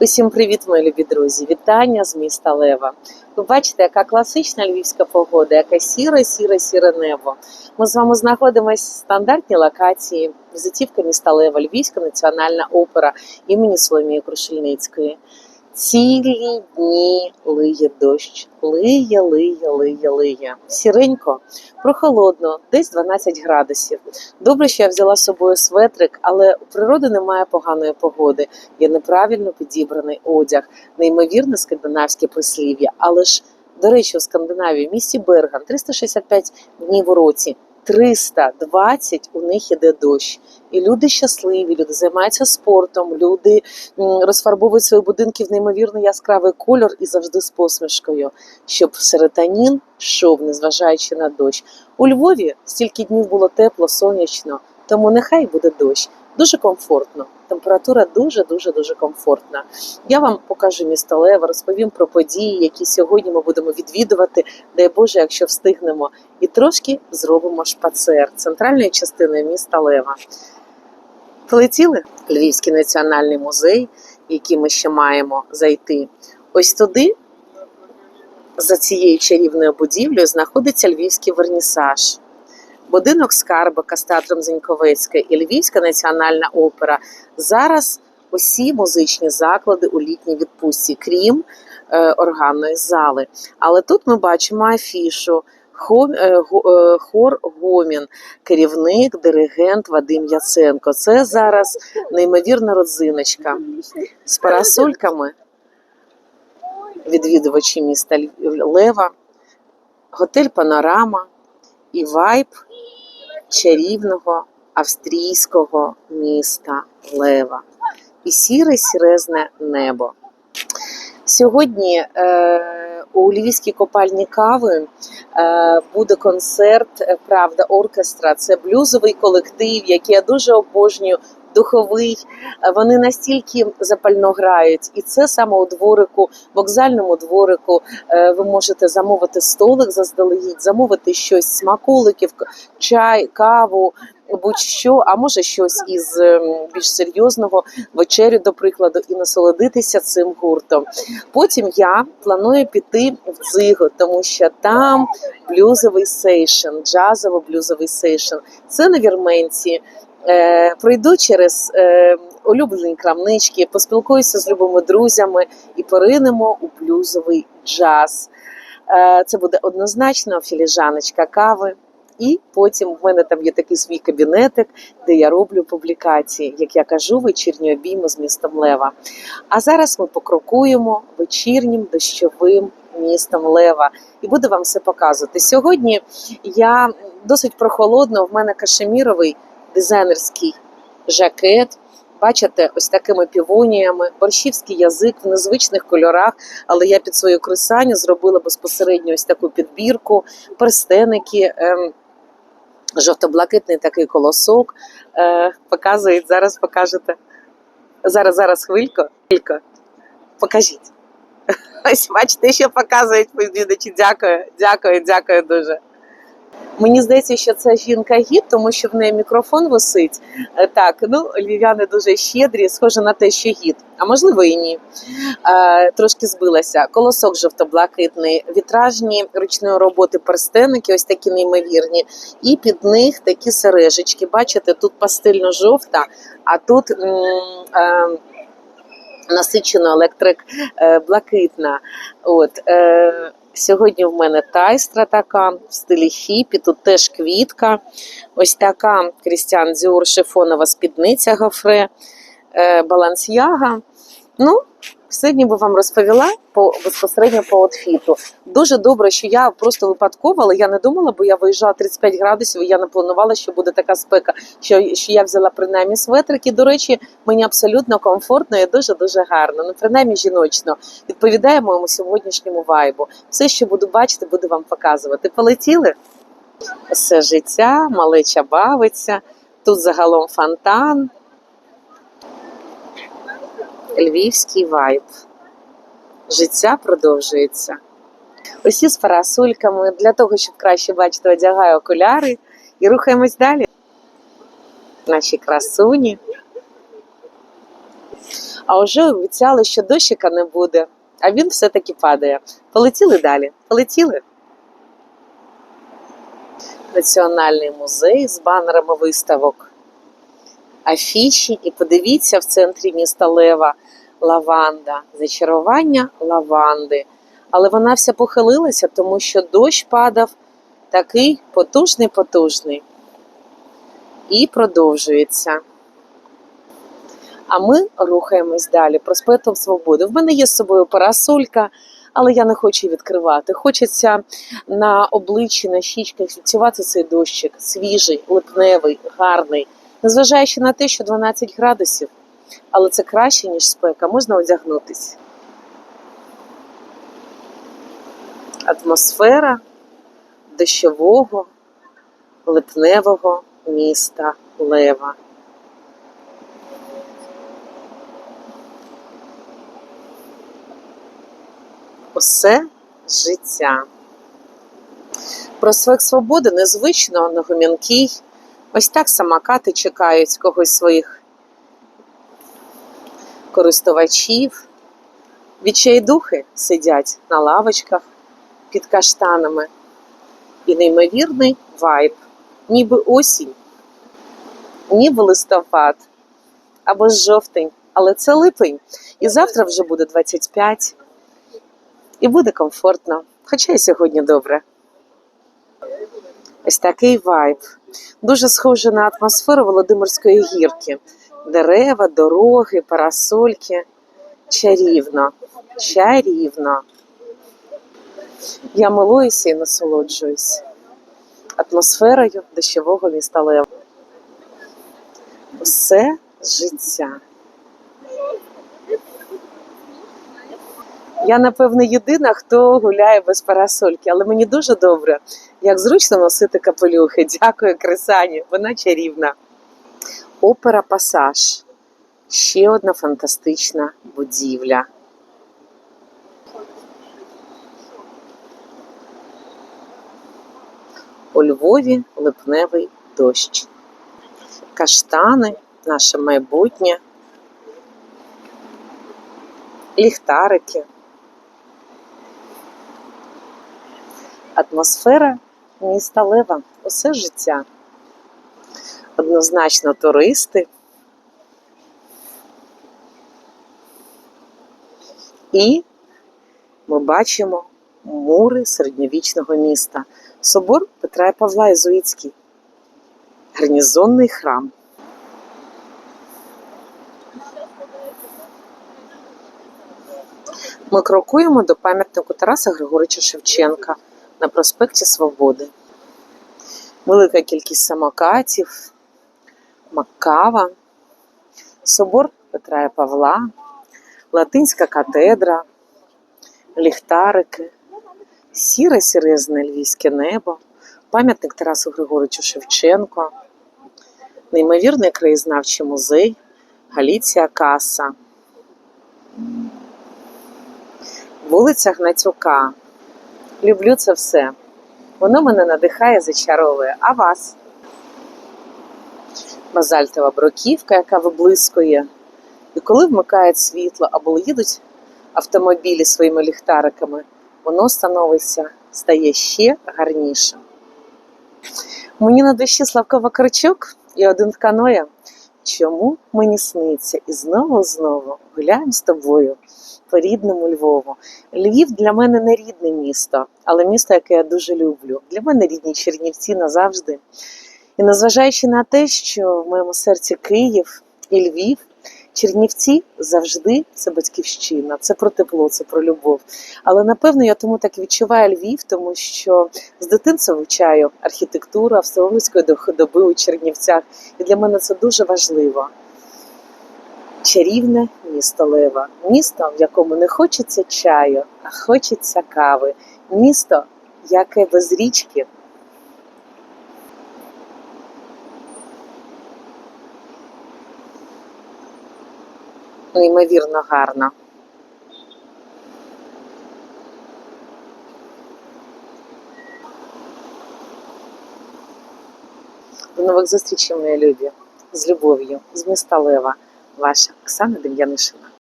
Усім привіт, мої любі друзі! Вітання з міста Лева. Ви бачите, яка класична львівська погода, яке сіре, сіре, сіре небо. Ми з вами знаходимося в стандартній локації, візитівка міста Лева, Львівська національна опера імені Соломії Крушельницької. Цілі дні лиє дощ, лиє, лиє, лиє, лиє. Сіренько, прохолодно, десь 12 градусів. Добре, що я взяла з собою светрик, але у природи немає поганої погоди. Є неправильно підібраний одяг, неймовірне скандинавське прислів'я. Але ж, до речі, у Скандинавії, в місті Берган, 365 днів у році, 320 у них іде дощ. І люди щасливі, люди займаються спортом, люди розфарбовують свої будинки в неймовірно яскравий кольор і завжди з посмішкою, щоб серотонін йшов, незважаючи на дощ. У Львові стільки днів було тепло, сонячно, тому нехай буде дощ. Дуже комфортно. Температура дуже дуже дуже комфортна. Я вам покажу місто Лева, розповім про події, які сьогодні ми будемо відвідувати. Дай Боже, якщо встигнемо, і трошки зробимо шпацер центральної частини міста Лева. Полетіли Львівський національний музей, який ми ще маємо зайти. Ось туди, за цією чарівною будівлею, знаходиться Львівський вернісаж. Будинок Скарбика з театром Зеньковецька і Львівська національна опера. Зараз усі музичні заклади у літній відпустці, крім е, органної зали. Але тут ми бачимо афішу. Е, е, хор Гомін, керівник, диригент Вадим Яценко. Це зараз неймовірна родзиночка з парасольками. Відвідувачі міста Лева, готель Панорама і вайб чарівного австрійського міста Лева і сіре сірезне небо. Сьогодні е, у Львівській копальні кави е, буде концерт е, Правда оркестра. Це блюзовий колектив, який я дуже обожнюю. Духовий, Е, вони настільки запально грають, і це саме у дворику, вокзальному дворику. е, Ви можете замовити столик заздалегідь, замовити щось смаколиків, чай, каву, будь-що, а може щось із ем, більш серйозного вечерю, до прикладу, і насолодитися цим гуртом. Потім я планую піти в дзигу, тому що там блюзовий сейшн, джазово-блюзовий сейшн. Це на вірменці. Е, пройду через е, улюблені крамнички, поспілкуюся з любими друзями і поринемо у блюзовий джаз. Е, це буде однозначно філіжаночка кави. І потім в мене там є такий свій кабінетик, де я роблю публікації, як я кажу, вечірні обійми з містом Лева. А зараз ми покрокуємо вечірнім дощовим містом Лева і буду вам все показувати. Сьогодні я досить прохолодно, в мене кашеміровий дизайнерський жакет. Бачите, ось такими півоніями, борщівський язик в незвичних кольорах, але я під свою крисаню зробила безпосередньо ось таку підбірку, перстеники, ем, жовто-блакитний такий колосок. Е, показують, зараз покажете. Зараз, зараз хвильку. хвильку. Покажіть. Ось бачите, що показують. Дякую, дякую, дякую дуже. Мені здається, що це жінка гід, тому що в неї мікрофон висить. Е, Так, ну львів'яни дуже щедрі, схоже на те, що гід, а можливо і ні. Е, трошки збилася. Колосок жовто-блакитний, вітражні ручної роботи перстеники, ось такі неймовірні, і під них такі сережечки. Бачите, тут пастельно-жовта, а тут е, насичено електрик блакитна. От, е, Сьогодні в мене тайстра така в стилі хіпі, тут теж квітка. Ось така Крістіан Дзюр шифонова спідниця гофре, е, балансяга. Ну, все ніби вам розповіла по безпосередньо по outфіту. Дуже добре, що я просто випадково, але я не думала, бо я виїжджала 35 градусів, і я не планувала, що буде така спека, що, що я взяла принаймні светрики. До речі, мені абсолютно комфортно і дуже дуже гарно. Ну, принаймні жіночно відповідає моєму сьогоднішньому вайбу. Все, що буду бачити, буду вам показувати. Полетіли? Все життя, малеча бавиться. Тут загалом фонтан. Львівський вайб. Життя продовжується. Усі з парасольками для того, щоб краще бачити, одягаю окуляри і рухаємось далі. Наші красуні. А вже обіцяли, що дощика не буде, а він все-таки падає. Полетіли далі. Полетіли. Національний музей з банерами виставок, афіші. І подивіться в центрі міста Лева лаванда, зачарування лаванди. Але вона вся похилилася, тому що дощ падав такий потужний, потужний. І продовжується. А ми рухаємось далі проспектом Свободи. В мене є з собою парасолька, але я не хочу її відкривати. Хочеться на обличчі, на щічках відчувати цей дощик свіжий, липневий, гарний, незважаючи на те, що 12 градусів, але це краще, ніж спека, можна одягнутись. Атмосфера дощового, липневого міста Лева. Усе життя. Проспект Свободи незвично на. Ось так самокати чекають когось своїх користувачів. Відчайдухи сидять на лавочках під каштанами. І неймовірний вайб, ніби осінь, ніби листопад або жовтень, але це липень. І завтра вже буде 25 і буде комфортно. Хоча і сьогодні добре. Ось такий вайб. Дуже схоже на атмосферу Володимирської гірки. Дерева, дороги, парасольки. Чарівно, чарівно. Я милуюся і насолоджуюсь атмосферою дощового міста Лева. Усе життя. Я, напевне, єдина, хто гуляє без парасольки, але мені дуже добре, як зручно носити капелюхи. Дякую, Крисані, вона чарівна. Опера Пасаж. Ще одна фантастична будівля. У Львові липневий дощ. Каштани, наше майбутнє, ліхтарики. Атмосфера міста Лева, усе життя. Однозначно туристи. І ми бачимо мури середньовічного міста. Собор Петра і Павла Ізуїцький. Гарнізонний храм. Ми крокуємо до пам'ятнику Тараса Григорича Шевченка на проспекті Свободи. Велика кількість самокатів, Маккава, собор Петра і Павла, Латинська катедра, ліхтарики, сіре сірезне львівське небо, пам'ятник Тарасу Григоричу Шевченко, неймовірний краєзнавчий музей, Галіція Каса, вулиця Гнатюка. Люблю це все. Воно мене надихає, зачаровує. А вас? Базальтова бруківка, яка виблискує. І коли вмикають світло або їдуть автомобілі своїми ліхтариками, воно становиться, стає ще гарнішим. Мені на душі Славко Вакарчук і один в каноє. Чому мені сниться? І знову знову гуляємо з тобою по рідному Львову. Львів для мене не рідне місто, але місто, яке я дуже люблю. Для мене рідні Чернівці назавжди. І незважаючи на те, що в моєму серці Київ і Львів, Чернівці завжди це батьківщина, це про тепло, це про любов. Але напевно я тому так відчуваю Львів, тому що з дитинства вивчаю архітектуру Австралійської доби у Чернівцях, і для мене це дуже важливо. Чарівне місто Лева, місто, в якому не хочеться чаю, а хочеться кави, місто, яке без річки. Неймовірно гарно. До нових зустрічей, мої любі, з любов'ю, з міста Лева, ваша Оксана Дем'янишина.